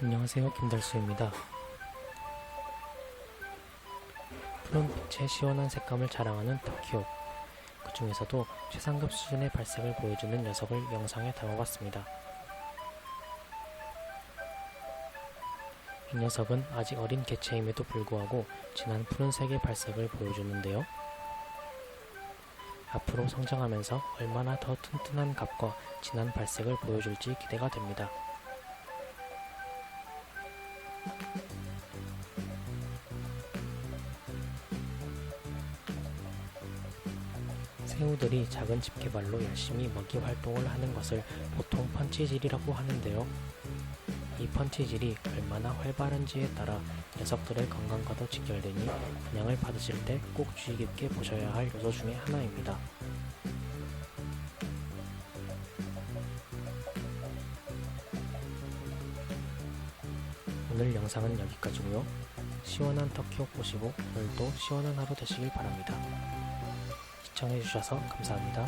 안녕하세요 김달수입니다. 푸른 빛의 시원한 색감을 자랑하는 터키옥 그 중에서도 최상급 수준의 발색을 보여주는 녀석을 영상에 담아봤습니다. 이 녀석은 아직 어린 개체임에도 불구하고 진한 푸른색의 발색을 보여주는데요. 앞으로 성장하면서 얼마나 더 튼튼한 값과 진한 발색을 보여줄지 기대가 됩니다. 새우들이 작은 집게발로 열심히 먹이 활동을 하는 것을 보통 펀치질이라고 하는데요. 이 펀치질이 얼마나 활발한지에 따라 녀석들의 건강과도 직결되니 분양을 받으실 때 꼭 주의 깊게 보셔야 할 요소 중에 하나입니다. 오늘 영상은 여기까지고요. 시원한 터키옥 보시고 오늘도 시원한 하루 되시길 바랍니다. 시청해주셔서 감사합니다.